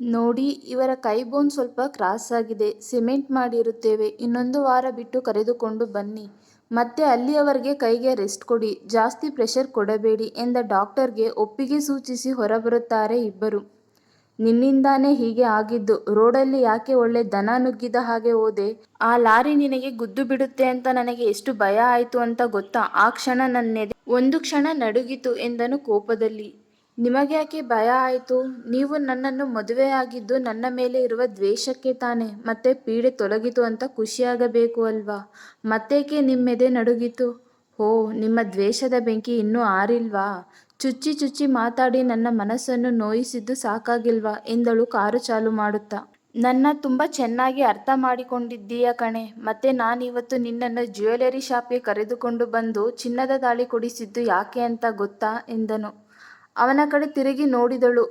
ನೋಡಿ, ಇವರ ಕೈ ಬೋನ್ ಸ್ವಲ್ಪ ಕ್ರಾಸ್ ಆಗಿದೆ. ಸಿಮೆಂಟ್ ಮಾಡಿರುತ್ತೇವೆ. ಇನ್ನೊಂದು ವಾರ ಬಿಟ್ಟು ಕರೆದುಕೊಂಡು ಬನ್ನಿ. ಮತ್ತೆ ಅಲ್ಲಿಯವರೆಗೆ ಕೈಗೆ ರೆಸ್ಟ್ ಕೊಡಿ. ಜಾಸ್ತಿ ಪ್ರೆಷರ್ ಕೊಡಬೇಡಿ ಎಂದ ಡಾಕ್ಟರ್ಗೆ ಒಪ್ಪಿಗೆ ಸೂಚಿಸಿ ಹೊರಬರುತ್ತಾರೆ ಇಬ್ಬರು. ನಿನ್ನಿಂದಾನೇ ಹೀಗೆ ಆಗಿದ್ದು. ರೋಡಲ್ಲಿ ಯಾಕೆ ಒಳ್ಳೆ ದನ ನುಗ್ಗಿದ ಹಾಗೆ ಹೋದೆ? ಆ ಲಾರಿ ನಿನಗೆ ಗುದ್ದು ಬಿಡುತ್ತೆ ಅಂತ ನನಗೆ ಎಷ್ಟು ಭಯ ಆಯಿತು ಅಂತ ಗೊತ್ತಾ? ಆ ಕ್ಷಣ ನನ್ನೆದೆ. ಒಂದು ಕ್ಷಣ ನಡುಗಿತು ಎಂದನು ಕೋಪದಲ್ಲಿ. ನಿಮಗ್ಯಾಕೆ ಭಯ ಆಯಿತು? ನೀವು ನನ್ನನ್ನು ಮದುವೆಯಾಗಿದ್ದು ನನ್ನ ಮೇಲೆ ಇರುವ ದ್ವೇಷಕ್ಕೆ ತಾನೆ, ಮತ್ತೆ ಪೀಡೆ ತೊಲಗಿತು ಅಂತ ಖುಷಿಯಾಗಬೇಕು ಅಲ್ವಾ? ಮತ್ತೇಕೆ ನಿಮ್ಮೆದೆ ನಡುಗಿತು? ಓ ನಿಮ್ಮ ದ್ವೇಷದ ಬೆಂಕಿ ಇನ್ನೂ ಆರಿಲ್ವಾ? ಚುಚ್ಚಿ ಚುಚ್ಚಿ ಮಾತಾಡಿ ನನ್ನ ಮನಸ್ಸನ್ನು ನೋಯಿಸಿದ್ದು ಸಾಕಾಗಿಲ್ವಾ? ಎಂದಳು ಕಾರು ಚಾಲು ಮಾಡುತ್ತಾ. ನನ್ನ ತುಂಬ ಚೆನ್ನಾಗಿ ಅರ್ಥ ಮಾಡಿಕೊಂಡಿದ್ದೀಯ ಕಣೆ, ಮತ್ತೆ ನಾನಿವತ್ತು ನಿನ್ನನ್ನು ಜ್ಯುವೆಲರಿ ಶಾಪ್ಗೆ ಕರೆದುಕೊಂಡು ಬಂದು ಚಿನ್ನದ ದಾಳಿ ಕೊಡಿಸಿದ್ದು ಯಾಕೆ ಅಂತ ಗೊತ್ತಾ ಎಂದನು. ಅವನ ಕಡೆ ತಿರುಗಿ ನೋಡಿದಳು.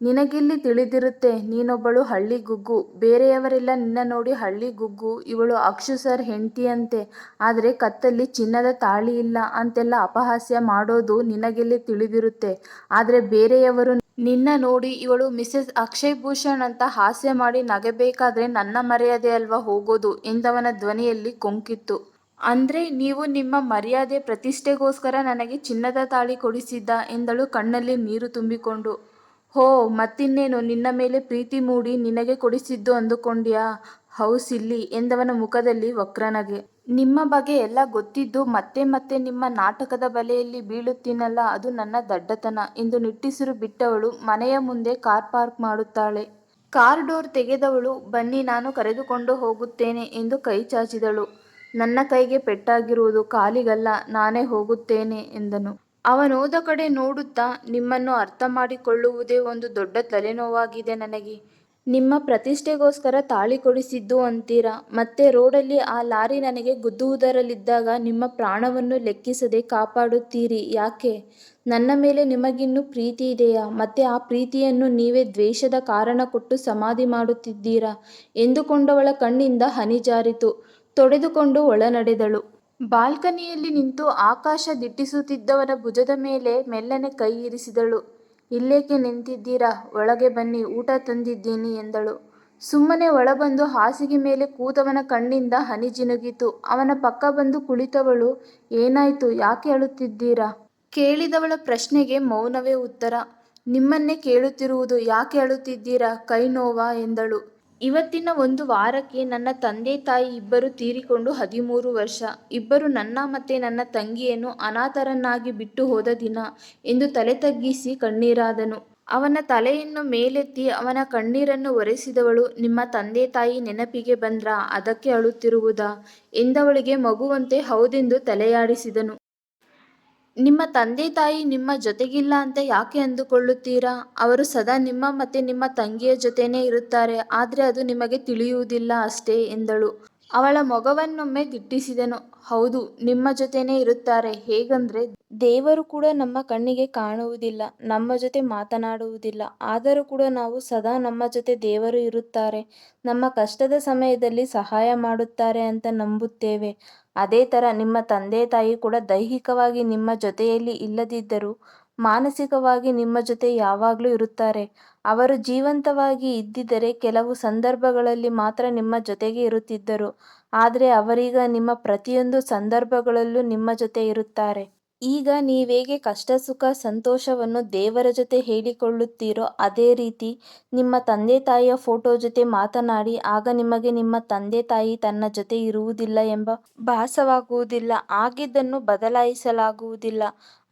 ನಿನಗಿಲ್ಲಿ ತಿಳಿದಿರುತ್ತೆ, ನೀನೊಬ್ಬಳು ಹಳ್ಳಿ ಗುಗ್ಗು. ಬೇರೆಯವರೆಲ್ಲ ನಿನ್ನ ನೋಡಿ ಹಳ್ಳಿ ಗುಗ್ಗು, ಇವಳು ಅಕ್ಷು ಸರ್ ಹೆಂಡತಿಯಂತೆ. ಆದರೆ ಕತ್ತಲ್ಲಿ ಚಿನ್ನದ ತಾಳಿ ಇಲ್ಲ, ಅಂತೆಲ್ಲ ಅಪಹಾಸ್ಯ ಮಾಡೋದು ನಿನಗಿಲ್ಲಿ ತಿಳಿದಿರುತ್ತೆ. ಆದರೆ ಬೇರೆಯವರು ನಿನ್ನ ನೋಡಿ ಇವಳು ಮಿಸೆಸ್ ಅಕ್ಷಯ್ ಭೂಷಣ್ ಅಂತ ಹಾಸ್ಯ ಮಾಡಿ ನಗಬೇಕಾದ್ರೆ ನನ್ನ ಮರ್ಯಾದೆ ಅಲ್ವಾ ಹೋಗೋದು ಎಂದವನ ಧ್ವನಿಯಲ್ಲಿ ಕೊಂಕಿತ್ತು. ಅಂದ್ರೆ ನೀವು ನಿಮ್ಮ ಮರ್ಯಾದೆ ಪ್ರತಿಷ್ಠೆಗೋಸ್ಕರ ನನಗೆ ಚಿನ್ನದ ತಾಳಿ ಕೊಡಿಸಿದ್ದ ಎಂದಳು ಕಣ್ಣಲ್ಲಿ ನೀರು ತುಂಬಿಕೊಂಡು. ಹೋ, ಮತ್ತಿನ್ನೇನು? ನಿನ್ನ ಮೇಲೆ ಪ್ರೀತಿ ಮೂಡಿ ನಿನಗೆ ಕೊಡಿಸಿದ್ದು ಅಂದುಕೊಂಡ್ಯಾ? ಹೌಸಿಲ್ಲಿ ಎಂದವನ ಮುಖದಲ್ಲಿ ವಕ್ರನಗೆ. ನಿಮ್ಮ ಬಗ್ಗೆ ಎಲ್ಲ ಗೊತ್ತಿದ್ದು ಮತ್ತೆ ಮತ್ತೆ ನಿಮ್ಮ ನಾಟಕದ ಬಲೆಯಲ್ಲಿ ಬೀಳುತ್ತೀನಲ್ಲ, ಅದು ನನ್ನ ದಡ್ಡತನ ಎಂದು ನಿಟ್ಟಿಸಿರು ಬಿಟ್ಟವಳು ಮನೆಯ ಮುಂದೆ ಕಾರ್ ಪಾರ್ಕ್ ಮಾಡುತ್ತಾಳೆ. ಕಾರ್ ಡೋರ್ ತೆಗೆದವಳು, ಬನ್ನಿ ನಾನು ಕರೆದುಕೊಂಡು ಹೋಗುತ್ತೇನೆ ಎಂದು ಕೈ ಚಾಚಿದಳು. ನನ್ನ ಕೈಗೆ ಪೆಟ್ಟಾಗಿರುವುದು ಕಾಲಿಗಲ್ಲ, ನಾನೇ ಹೋಗುತ್ತೇನೆ ಎಂದನು. ಅವನೋದ ಕಡೆ ನೋಡುತ್ತಾ, ನಿಮ್ಮನ್ನು ಅರ್ಥ ಮಾಡಿಕೊಳ್ಳುವುದೇ ಒಂದು ದೊಡ್ಡ ತಲೆನೋವಾಗಿದೆ ನನಗೆ. ನಿಮ್ಮ ಪ್ರತಿಷ್ಠೆಗೋಸ್ಕರ ತಾಳಿ ಕೊಡಿಸಿದ್ದು ಅಂತೀರಾ? ಮತ್ತೆ ರೋಡಲ್ಲಿ ಆ ಲಾರಿ ನನಗೆ ಗುದ್ದುವುದರಲ್ಲಿದ್ದಾಗ ನಿಮ್ಮ ಪ್ರಾಣವನ್ನು ಲೆಕ್ಕಿಸದೆ ಕಾಪಾಡುತ್ತೀರಿ, ಯಾಕೆ? ನನ್ನ ಮೇಲೆ ನಿಮಗಿನ್ನೂ ಪ್ರೀತಿ ಇದೆಯಾ? ಮತ್ತೆ ಆ ಪ್ರೀತಿಯನ್ನು ನೀವೇ ದ್ವೇಷದ ಕಾರಣ ಕೊಟ್ಟು ಸಮಾಧಿ ಮಾಡುತ್ತಿದ್ದೀರಾ? ಎಂದುಕೊಂಡವಳ ಕಣ್ಣಿಂದ ಹನಿ ಜಾರಿತು. ತೊಡೆದುಕೊಂಡು ಒಳನಡೆದಳು. ಬಾಲ್ಕನಿಯಲ್ಲಿ ನಿಂತು ಆಕಾಶ ದಿಟ್ಟಿಸುತ್ತಿದ್ದವನ ಭುಜದ ಮೇಲೆ ಮೆಲ್ಲನೆ ಕೈ ಇರಿಸಿದಳು. ಇಲ್ಲೇಕೆ ನಿಂತಿದ್ದೀರಾ? ಒಳಗೆ ಬನ್ನಿ, ಊಟ ತಂದಿದ್ದೀನಿ ಎಂದಳು. ಸುಮ್ಮನೆ ಒಳಬಂದು ಹಾಸಿಗೆ ಮೇಲೆ ಕೂತವನ ಕಣ್ಣಿಂದ ಹನಿ ಜಿನುಗಿತು. ಅವನ ಪಕ್ಕ ಬಂದು ಕುಳಿತವಳು, ಏನಾಯ್ತು? ಯಾಕೆ ಅಳುತ್ತಿದ್ದೀರಾ? ಕೇಳಿದವಳ ಪ್ರಶ್ನೆಗೆ ಮೌನವೇ ಉತ್ತರ. ನಿಮ್ಮನ್ನೇ ಕೇಳುತ್ತಿರುವುದು ಯಾಕೆ ಅಳುತ್ತಿದ್ದೀರಾ? ಕೈ ನೋವಾ ಎಂದಳು. ಇವತ್ತಿನ ಒಂದು ವಾರಕ್ಕೆ ನನ್ನ ತಂದೆ ತಾಯಿ ಇಬ್ಬರು ತೀರಿಕೊಂಡು ಹದಿಮೂರು ವರ್ಷ. ಇಬ್ಬರು ನನ್ನ ಮತ್ತೆ ನನ್ನ ತಂಗಿಯನ್ನು ಅನಾಥರನ್ನಾಗಿ ಬಿಟ್ಟು ಹೋದ ದಿನ ಎಂದು ತಲೆ ತಗ್ಗಿಸಿ ಕಣ್ಣೀರಾದನು. ಅವನ ತಲೆಯನ್ನು ಮೇಲೆತ್ತಿ ಅವನ ಕಣ್ಣೀರನ್ನು ಒರೆಸಿದವಳು, ನಿಮ್ಮ ತಂದೆ ತಾಯಿ ನೆನಪಿಗೆ ಬಂದ್ರಾ? ಅದಕ್ಕೆ ಅಳುತ್ತಿರುವುದಾ? ಎಂದವಳಿಗೆ ಮಗುವಂತೆ ಹೌದೆಂದು ತಲೆಯಾಡಿಸಿದನು. ನಿಮ್ಮ ತಂದೆ ತಾಯಿ ನಿಮ್ಮ ಜೊತೆಗಿಲ್ಲ ಅಂತ ಯಾಕೆ ಅಂದುಕೊಳ್ಳುತ್ತೀರಾ? ಅವರು ಸದಾ ನಿಮ್ಮ ಮತ್ತೆ ನಿಮ್ಮ ತಂಗಿಯ ಜೊತೆನೇ ಇರುತ್ತಾರೆ, ಆದರೆ ಅದು ನಿಮಗೆ ತಿಳಿಯುವುದಿಲ್ಲ ಅಷ್ಟೇ ಎಂದಳು. ಅವಳ ಮೊಗವನ್ನೊಮ್ಮೆ ದಿಟ್ಟಿಸಿದನು ಹೌದು, ನಿಮ್ಮ ಜೊತೆನೇ ಇರುತ್ತಾರೆ. ಹೇಗಂದ್ರೆ, ದೇವರು ಕೂಡ ನಮ್ಮ ಕಣ್ಣಿಗೆ ಕಾಣುವುದಿಲ್ಲ, ನಮ್ಮ ಜೊತೆ ಮಾತನಾಡುವುದಿಲ್ಲ. ಆದರೂ ಕೂಡ ನಾವು ಸದಾ ನಮ್ಮ ಜೊತೆ ದೇವರು ಇರುತ್ತಾರೆ. ನಮ್ಮ ಕಷ್ಟದ ಸಮಯದಲ್ಲಿ ಸಹಾಯ ಮಾಡುತ್ತಾರೆ ಅಂತ ನಂಬುತ್ತೇವೆ. ಅದೇ ಥರ ನಿಮ್ಮ ತಂದೆ ತಾಯಿ ಕೂಡ ದೈಹಿಕವಾಗಿ ನಿಮ್ಮ ಜೊತೆಯಲ್ಲಿ ಇಲ್ಲದಿದ್ದರೂ ಮಾನಸಿಕವಾಗಿ ನಿಮ್ಮ ಜೊತೆ ಯಾವಾಗಲೂ ಇರುತ್ತಾರೆ. ಅವರು ಜೀವಂತವಾಗಿ ಇದ್ದಿದ್ದರೆ ಕೆಲವು ಸಂದರ್ಭಗಳಲ್ಲಿ ಮಾತ್ರ ನಿಮ್ಮ ಜೊತೆಗೆ ಇರುತ್ತಿದ್ದರು. ಆದರೆ ಅವರೀಗ ನಿಮ್ಮ ಪ್ರತಿಯೊಂದು ಸಂದರ್ಭಗಳಲ್ಲೂ ನಿಮ್ಮ ಜೊತೆ ಇರುತ್ತಾರೆ. ಈಗ ನೀವೇಗೆ ಕಷ್ಟ, ಸುಖ, ಸಂತೋಷವನ್ನು ದೇವರ ಜೊತೆ ಹೇಳಿಕೊಳ್ಳುತ್ತೀರೋ ಅದೇ ರೀತಿ ನಿಮ್ಮ ತಂದೆ ತಾಯಿಯ ಫೋಟೋ ಜೊತೆ ಮಾತನಾಡಿ, ಆಗ ನಿಮಗೆ ನಿಮ್ಮ ತಂದೆ ತಾಯಿ ತನ್ನ ಜೊತೆ ಇರುವುದಿಲ್ಲ ಎಂಬ ಭಾಸವಾಗುವುದಿಲ್ಲ, ಆಗಿದ್ದನ್ನು ಬದಲಾಯಿಸಲಾಗುವುದಿಲ್ಲ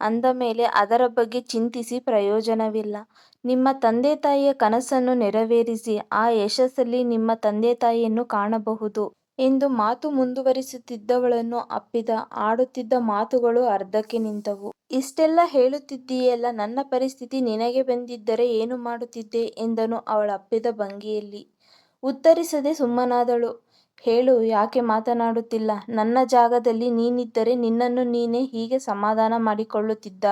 ಅಂದ ಮೇಲೆ ಅದರ ಬಗ್ಗೆ ಚಿಂತಿಸಿ ಪ್ರಯೋಜನವಿಲ್ಲ. ನಿಮ್ಮ ತಂದೆ ತಾಯಿಯ ಕನಸನ್ನು ನೆರವೇರಿಸಿ, ಆ ಯಶಸ್ಸಲ್ಲಿ ನಿಮ್ಮ ತಂದೆ ತಾಯಿಯನ್ನು ಕಾಣಬಹುದು. ಎಂದು ಮಾತು ಮುಂದುವರಿಸುತ್ತಿದ್ದವಳನ್ನು ಅಪ್ಪಿದ, ಆಡುತ್ತಿದ್ದ ಮಾತುಗಳು ಅರ್ಧಕ್ಕೆ ನಿಂತವು. ಇಷ್ಟೆಲ್ಲ ಹೇಳುತ್ತಿದ್ದೀಯಲ್ಲ, ನನ್ನ ಪರಿಸ್ಥಿತಿ ನಿನಗೆ ಬಂದಿದ್ದರೆ ಏನು ಮಾಡುತ್ತಿದ್ದೆ ಎಂದನು ಅವಳಪ್ಪಿದ ಭಂಗಿಯಲ್ಲಿ. ಉತ್ತರಿಸದೆ ಸುಮ್ಮನಾದಳು. ಹೇಳು, ಯಾಕೆ ಮಾತನಾಡುತ್ತಿಲ್ಲ? ನನ್ನ ಜಾಗದಲ್ಲಿ ನೀನಿದ್ದರೆ ನಿನ್ನನ್ನು ನೀನೇ ಹೀಗೆ ಸಮಾಧಾನ ಮಾಡಿಕೊಳ್ಳುತ್ತಿದ್ದ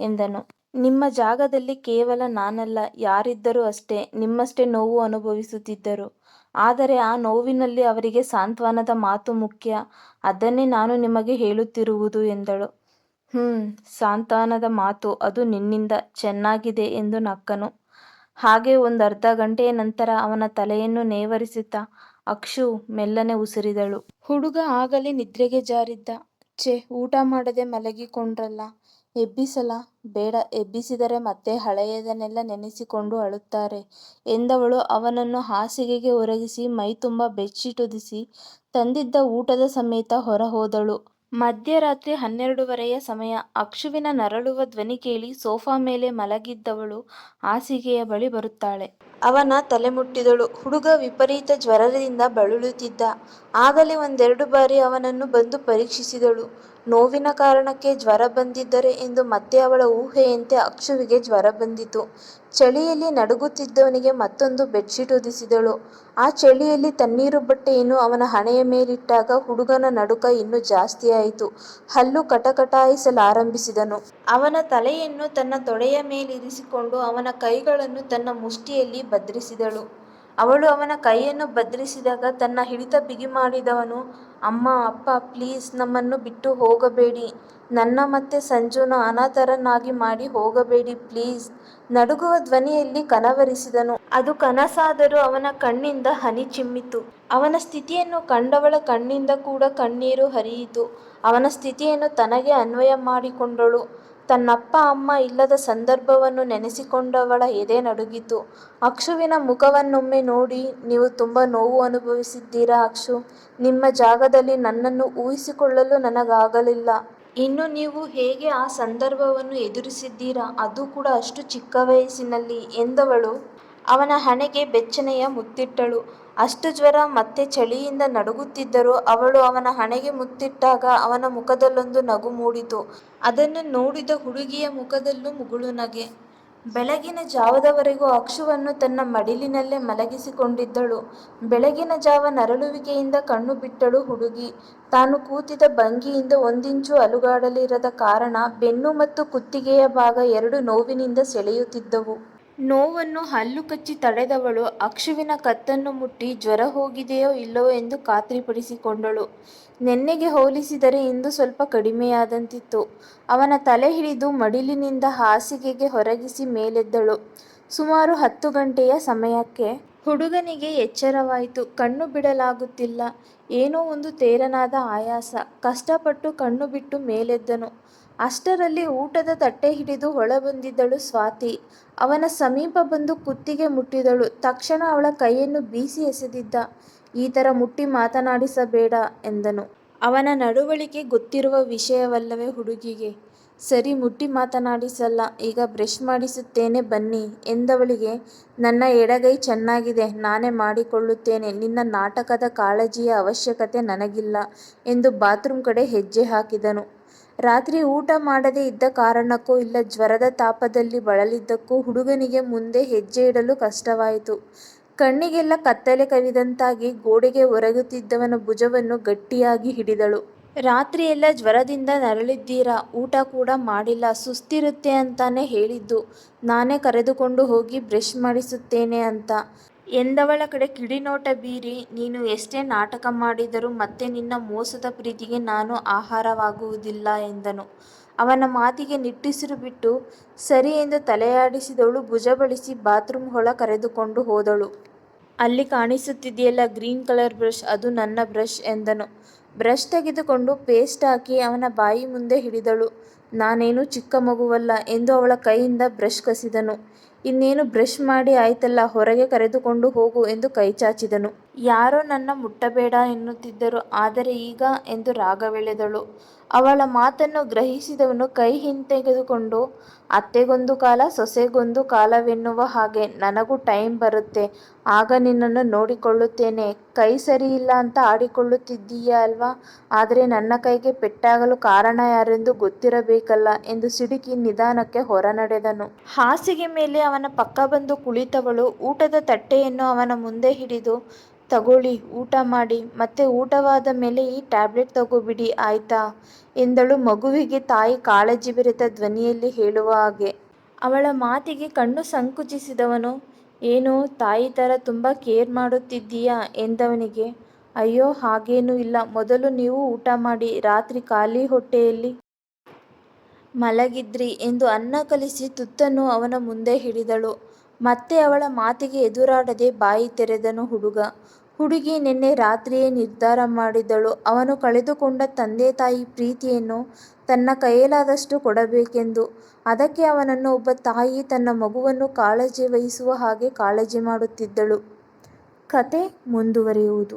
ಎಂದನು. ನಿಮ್ಮ ಜಾಗದಲ್ಲಿ ಕೇವಲ ನಾನಲ್ಲ, ಯಾರಿದ್ದರೂ ಅಷ್ಟೇ, ನಿಮ್ಮಷ್ಟೇ ನೋವು ಅನುಭವಿಸುತ್ತಿದ್ದರು. ಆದರೆ ಆ ನೋವಿನಲ್ಲಿ ಅವರಿಗೆ ಸಾಂತ್ವನದ ಮಾತು ಮುಖ್ಯ ಅದನ್ನೇ ನಾನು ನಿಮಗೆ ಹೇಳುತ್ತಿರುವುದು ಎಂದಳು ಹ್ಮ್, ಸಾಂತ್ವನದ ಮಾತು, ಅದು ನಿನ್ನಿಂದ ಚೆನ್ನಾಗಿದೆ ಎಂದು ನಕ್ಕನು ಹಾಗೆ ಒಂದು ಅರ್ಧ ಗಂಟೆಯ ನಂತರ ಅವನ ತಲೆಯನ್ನು ನೇವರಿಸುತ್ತಾ ಅಕ್ಷು ಮೆಲ್ಲನೆ ಉಸಿರಿದಳು. ಹುಡುಗ ಆಗಲೇ ನಿದ್ರೆಗೆ ಜಾರಿದ್ದ. ಛೆ, ಊಟ ಮಾಡದೆ ಮಲಗಿಕೊಂಡ್ರಲ್ಲ. ಎಬ್ಬಿಸಲಾ? ಬೇಡ, ಎಬ್ಬಿಸಿದರೆ ಮತ್ತೆ ಹಳೆಯದನ್ನೆಲ್ಲ ನೆನೆಸಿಕೊಂಡು ಅಳುತ್ತಾರೆ ಎಂದವಳು ಅವನನ್ನು ಹಾಸಿಗೆಗೆ ಒರಗಿಸಿ ಮೈತುಂಬ ಬೆಚ್ಚಿಟುದಿಸಿ ತಂದಿದ್ದ ಊಟದ ಸಮೇತ ಹೊರಹೋದಳು. ಮಧ್ಯರಾತ್ರಿ ಹನ್ನೆರಡುವರೆಯ ಸಮಯ. ಅಕ್ಷುವಿನ ನರಳುವ ಧ್ವನಿ ಕೇಳಿ ಸೋಫಾ ಮೇಲೆ ಮಲಗಿದ್ದವಳು ಹಾಸಿಗೆಯ ಬಳಿ ಬರುತ್ತಾಳೆ. ಅವನ ತಲೆ ಮುಟ್ಟಿದಳು. ಹುಡುಗ ವಿಪರೀತ ಜ್ವರದಿಂದ ಬಳಲುತ್ತಿದ್ದ. ಆಗಲೇ ಒಂದೆರಡು ಬಾರಿ ಅವನನ್ನು ಬಂದು ಪರೀಕ್ಷಿಸಿದಳು. ನೋವಿನ ಕಾರಣಕ್ಕೆ ಜ್ವರ ಬಂದಿದ್ದರೆ ಎಂದು ಮತ್ತೆ ಅವಳ ಊಹೆಯಂತೆ ಅಕ್ಷುವಿಗೆ ಜ್ವರ ಬಂದಿತು. ಚಳಿಯಲ್ಲಿ ನಡುಗುತ್ತಿದ್ದವನಿಗೆ ಮತ್ತೊಂದು ಬೆಡ್ಶೀಟ್ ಒದಿಸಿದಳು ಆ ಚಳಿಯಲ್ಲಿ ತಣ್ಣೀರು ಬಟ್ಟೆಯನ್ನು ಅವನ ಹಣೆಯ ಮೇಲಿಟ್ಟಾಗ ಹುಡುಗನ ನಡುಕ ಇನ್ನೂ ಜಾಸ್ತಿಯಾಯಿತು. ಹಲ್ಲು ಕಟಕಟಾಯಿಸಲಾರಂಭಿಸಿದನು. ಅವನ ತಲೆಯನ್ನು ತನ್ನ ತೊಡೆಯ ಮೇಲಿರಿಸಿಕೊಂಡು ಅವನ ಕೈಗಳನ್ನು ತನ್ನ ಮುಷ್ಟಿಯಲ್ಲಿ ಭದ್ರಿಸಿದಳು. ಅವಳು ಅವನ ಕೈಯನ್ನು ಭದ್ರಿಸಿದಾಗ ತನ್ನ ಹಿಡಿತ ಬಿಗಿ ಮಾಡಿದವನು, ಅಮ್ಮ, ಅಪ್ಪ ಪ್ಲೀಸ್ ನಮ್ಮನ್ನು ಬಿಟ್ಟು ಹೋಗಬೇಡಿ. ನನ್ನ ಮತ್ತೆ ಸಂಜುನ ಅನಾಥರನ್ನಾಗಿ ಮಾಡಿ ಹೋಗಬೇಡಿ ಪ್ಲೀಸ್ ನಡುಗುವ ಧ್ವನಿಯಲ್ಲಿ ಕನವರಿಸಿದನು. ಅದು ಕನಸಾದರೂ ಅವನ ಕಣ್ಣಿಂದ ಹನಿ ಚಿಮ್ಮಿತು. ಅವನ ಸ್ಥಿತಿಯನ್ನು ಕಂಡವಳ ಕಣ್ಣಿಂದ ಕೂಡ ಕಣ್ಣೀರು ಹರಿಯಿತು. ಅವನ ಸ್ಥಿತಿಯನ್ನು ತನಗೆ ಅನ್ವಯ ಮಾಡಿಕೊಂಡಳು. ತನ್ನಪ್ಪ ಅಮ್ಮ ಇಲ್ಲದ ಸಂದರ್ಭವನ್ನು ನೆನೆಸಿಕೊಂಡವಳ ಎದೆ ನಡುಗಿತು. ಅಕ್ಷುವಿನ ಮುಖವನ್ನೊಮ್ಮೆ ನೋಡಿ, ನೀವು ತುಂಬ ನೋವು ಅನುಭವಿಸಿದ್ದೀರಾ ಅಕ್ಷು. ನಿಮ್ಮ ಜಾಗದಲ್ಲಿ ನನ್ನನ್ನು ಊಹಿಸಿಕೊಳ್ಳಲು ನನಗಾಗಲಿಲ್ಲ. ಇನ್ನು ನೀವು ಹೇಗೆ ಆ ಸಂದರ್ಭವನ್ನು ಎದುರಿಸಿದ್ದೀರಾ ಅದು ಕೂಡ ಅಷ್ಟು ಚಿಕ್ಕ ವಯಸ್ಸಿನಲ್ಲಿ ಎಂದವಳು ಅವನ ಹಣೆಗೆ ಬೆಚ್ಚನೆಯ ಮುತ್ತಿಟ್ಟಳು. ಅಷ್ಟು ಜ್ವರ ಮತ್ತೆ ಚಳಿಯಿಂದ ನಡುಗುತ್ತಿದ್ದರೂ ಅವಳು ಅವನ ಹಣೆಗೆ ಮುತ್ತಿಟ್ಟಾಗ ಅವನ ಮುಖದಲ್ಲೊಂದು ನಗು ಮೂಡಿತು. ಅದನ್ನು ನೋಡಿದ ಹುಡುಗಿಯ ಮುಖದಲ್ಲೂ ಮುಗುಳು ನಗೆ. ಬೆಳಗಿನ ಜಾವದವರೆಗೂ ಅಕ್ಷುವನ್ನು ತನ್ನ ಮಡಿಲಿನಲ್ಲೇ ಮಲಗಿಸಿಕೊಂಡಿದ್ದಳು. ಬೆಳಗಿನ ಜಾವ ನರಳುವಿಕೆಯಿಂದ ಕಣ್ಣು ಬಿಟ್ಟಳು ಹುಡುಗಿ. ತಾನು ಕೂತಿದ್ದ ಭಂಗಿಯಿಂದ ಒಂದಿಂಚು ಅಲುಗಾಡಲಿರದ ಕಾರಣ ಬೆನ್ನು ಮತ್ತು ಕುತ್ತಿಗೆಯ ಭಾಗ ಎರಡು ನೋವಿನಿಂದ ಸೆಳೆಯುತ್ತಿದ್ದವು. ನೋವನ್ನು ಹಲ್ಲು ಕಚ್ಚಿ ತಡೆದವಳು, ಅಕ್ಷುವಿನ ಕತ್ತನ್ನು ಮುಟ್ಟಿ ಜ್ವರ ಹೋಗಿದೆಯೋ ಇಲ್ಲವೋ ಎಂದು ಖಾತ್ರಿಪಡಿಸಿಕೊಂಡಳು. ನೆನ್ನೆಗೆ ಹೋಲಿಸಿದರೆ ಇಂದು ಸ್ವಲ್ಪ ಕಡಿಮೆಯಾದಂತಿತ್ತು. ಅವನ ತಲೆ ಹಿಡಿದು ಮಡಿಲಿನಿಂದ ಹಾಸಿಗೆಗೆ ಹೊರಗಿಸಿ ಮೇಲೆದ್ದಳು. ಸುಮಾರು ಹತ್ತು ಗಂಟೆಯ ಸಮಯಕ್ಕೆ ಹುಡುಗನಿಗೆ ಎಚ್ಚರವಾಯಿತು. ಕಣ್ಣು ಬಿಡಲಾಗುತ್ತಿಲ್ಲ. ಏನೋ ಒಂದು ತೇರನಾದ ಆಯಾಸ. ಕಷ್ಟಪಟ್ಟು ಕಣ್ಣು ಬಿಟ್ಟು ಮೇಲೆದ್ದನು. ಅಷ್ಟರಲ್ಲಿ ಊಟದ ತಟ್ಟೆ ಹಿಡಿದು ಒಳಬಂದಿದ್ದಳು ಸ್ವಾತಿ. ಅವನ ಸಮೀಪ ಬಂದು ಕುತ್ತಿಗೆ ಮುಟ್ಟಿದಳು. ತಕ್ಷಣ ಅವಳ ಕೈಯನ್ನು ಬೀಸಿ ಎಸೆದಿದ್ದ. ಈ ಥರ ಮುಟ್ಟಿ ಮಾತನಾಡಿಸಬೇಡ ಎಂದನು. ಅವನ ನಡುವಳಿಕೆ ಗೊತ್ತಿರುವ ವಿಷಯವಲ್ಲವೇ ಹುಡುಗಿಗೆ. ಸರಿ, ಮುಟ್ಟಿ ಮಾತನಾಡಿಸಲ್ಲ. ಈಗ ಬ್ರಷ್ ಮಾಡಿಸುತ್ತೇನೆ ಬನ್ನಿ ಎಂದವಳಿಗೆ, ನನ್ನ ಎಡಗೈ ಚೆನ್ನಾಗಿದೆ, ನಾನೇ ಮಾಡಿಕೊಳ್ಳುತ್ತೇನೆ ನಿನ್ನ ನಾಟಕದ ಕಾಳಜಿಯ ಅವಶ್ಯಕತೆ ನನಗಿಲ್ಲ ಎಂದು ಬಾತ್ರೂಮ್ ಕಡೆ ಹೆಜ್ಜೆ ಹಾಕಿದನು. ರಾತ್ರಿ ಊಟ ಮಾಡದೇ ಇದ್ದ ಕಾರಣಕ್ಕೋ ಇಲ್ಲ, ಜ್ವರದ ತಾಪದಲ್ಲಿ ಬಳಲಿದ್ದಕ್ಕೂ ಹುಡುಗನಿಗೆ ಮುಂದೆ ಹೆಜ್ಜೆ ಇಡಲು ಕಷ್ಟವಾಯಿತು. ಕಣ್ಣಿಗೆಲ್ಲ ಕತ್ತಲೆ ಕವಿದಂತಾಗಿ ಗೋಡೆಗೆ ಒರಗುತ್ತಿದ್ದವನ ಭುಜವನ್ನು ಗಟ್ಟಿಯಾಗಿ ಹಿಡಿದಳು. ರಾತ್ರಿಯೆಲ್ಲ ಜ್ವರದಿಂದ ನರಳಿದ್ದೀರಾ? ಊಟ ಕೂಡ ಮಾಡಿಲ್ಲ. ಸುಸ್ತಿರುತ್ತೆ ಅಂತಾನೆ ಹೇಳಿದ್ದು. ನಾನೇ ಕರೆದುಕೊಂಡು ಹೋಗಿ ಬ್ರಷ್ ಮಾಡಿಸುತ್ತೇನೆ ಅಂತ ಎಂದವಳ ಕಡೆ ಕಿಡಿನೋಟ ಬೀರಿ ನೀನು ಎಷ್ಟೇ ನಾಟಕ ಮಾಡಿದರೂ ಮತ್ತೆ ನಿನ್ನ ಮೋಸದ ಪ್ರೀತಿಗೆ ನಾನು ಆಹಾರವಾಗುವುದಿಲ್ಲ ಎಂದನು. ಅವನ ಮಾತಿಗೆ ನಿಟ್ಟುಸಿರು ಬಿಟ್ಟು ಸರಿ ಎಂದು ತಲೆಯಾಡಿಸಿದವಳು ಭುಜ ಬಳಸಿ ಬಾತ್ರೂಮ್ ಒಳ ಕರೆದುಕೊಂಡು ಹೋದಳು. ಅಲ್ಲಿ ಕಾಣಿಸುತ್ತಿದೆಯಲ್ಲ ಗ್ರೀನ್ ಕಲರ್ ಬ್ರಷ್, ಅದು ನನ್ನ ಬ್ರಷ್ ಎಂದನು. ಬ್ರಷ್ ತೆಗೆದುಕೊಂಡು ಪೇಸ್ಟ್ ಹಾಕಿ ಅವನ ಬಾಯಿ ಮುಂದೆ ಹಿಡಿದಳು. ನಾನೇನು ಚಿಕ್ಕ ಮಗುವಲ್ಲ ಎಂದು ಅವಳ ಕೈಯಿಂದ ಬ್ರಷ್ ಕಸಿದನು. ಇನ್ನೇನು ಬ್ರಷ್ ಮಾಡಿ ಆಯ್ತಲ್ಲ, ಹೊರಗೆ ಕರೆದುಕೊಂಡು ಹೋಗು ಎಂದು ಕೈಚಾಚಿದನು. ಯಾರೋ ನನ್ನ ಮುಟ್ಟಬೇಡ ಎನ್ನುತ್ತಿದ್ದರು, ಆದರೆ ಈಗ ಎಂದು ರಾಗವೆಳೆದಳು. ಅವಳ ಮಾತನ್ನು ಗ್ರಹಿಸಿದವನು ಕೈ ಹಿಂತೆಗೆದುಕೊಂಡು, ಅತ್ತೆಗೊಂದು ಕಾಲ, ಸೊಸೆಗೊಂದು ಕಾಲವೆನ್ನುವ ಹಾಗೆ, ನನಗೂ ಟೈಮ್ ಬರುತ್ತೆ, ಆಗ ನಿನ್ನನ್ನು ನೋಡಿಕೊಳ್ಳುತ್ತೇನೆ ಕೈ ಸರಿಯಿಲ್ಲ ಅಂತ ಆಡಿಕೊಳ್ಳುತ್ತಿದ್ದೀಯ ಅಲ್ವಾ ಆದರೆ ನನ್ನ ಕೈಗೆ ಪೆಟ್ಟಾಗಲು ಕಾರಣ ಯಾರೆಂದು ಗೊತ್ತಿರಬೇಕಲ್ಲ ಎಂದು ಸಿಡುಕಿ ನಿಧಾನಕ್ಕೆ ಹೊರನಡೆದನು. ಹಾಸಿಗೆ ಮೇಲೆ ಅವನ ಪಕ್ಕ ಬಂದು ಕುಳಿತವಳು. ಊಟದ ತಟ್ಟೆಯನ್ನು ಅವನ ಮುಂದೆ ಹಿಡಿದು, ತಗೊಳ್ಳಿ, ಊಟ ಮಾಡಿ. ಮತ್ತೆ ಊಟವಾದ ಮೇಲೆ ಈ ಟ್ಯಾಬ್ಲೆಟ್ ತಗೋಬಿಡಿ, ಆಯ್ತಾ ಎಂದಳು ಮಗುವಿಗೆ ತಾಯಿ ಕಾಳಜಿ ಬೆರೆತ ಧ್ವನಿಯಲ್ಲಿ ಹೇಳುವ ಹಾಗೆ. ಅವಳ ಮಾತಿಗೆ ಕಣ್ಣು ಸಂಕುಚಿಸಿದವನು, ಏನು, ತಾಯಿ ಥರ ತುಂಬ ಕೇರ್ ಮಾಡುತ್ತಿದ್ದೀಯಾ ಎಂದವನಿಗೆ, ಅಯ್ಯೋ, ಹಾಗೇನೂ ಇಲ್ಲ. ಮೊದಲು ನೀವು ಊಟ ಮಾಡಿ. ರಾತ್ರಿ ಖಾಲಿ ಹೊಟ್ಟೆಯಲ್ಲಿ ಮಲಗಿದ್ರಿ ಎಂದು ಅನ್ನ ಕಲಿಸಿ ತುತ್ತನ್ನು ಅವನ ಮುಂದೆ ಹಿಡಿದಳು. ಮತ್ತೆ ಅವಳ ಮಾತಿಗೆ ಎದುರಾಡದೆ ಬಾಯಿ ತೆರೆದನು ಹುಡುಗ. ಹುಡುಗಿ ನಿನ್ನೆ ರಾತ್ರಿಯೇ ನಿರ್ಧಾರ ಮಾಡಿದಳು ಅವನು ಕಳೆದುಕೊಂಡ ತಂದೆ ತಾಯಿ ಪ್ರೀತಿಯನ್ನು ತನ್ನ ಕೈಯಲಾದಷ್ಟು ಕೊಡಬೇಕೆಂದು. ಅದಕ್ಕೆ ಅವನನ್ನು ಒಬ್ಬ ತಾಯಿ ತನ್ನ ಮಗುವನ್ನು ಕಾಳಜಿ ವಹಿಸುವ ಹಾಗೆ ಕಾಳಜಿ ಮಾಡುತ್ತಿದ್ದಳು. ಕತೆ ಮುಂದುವರಿಯುವುದು.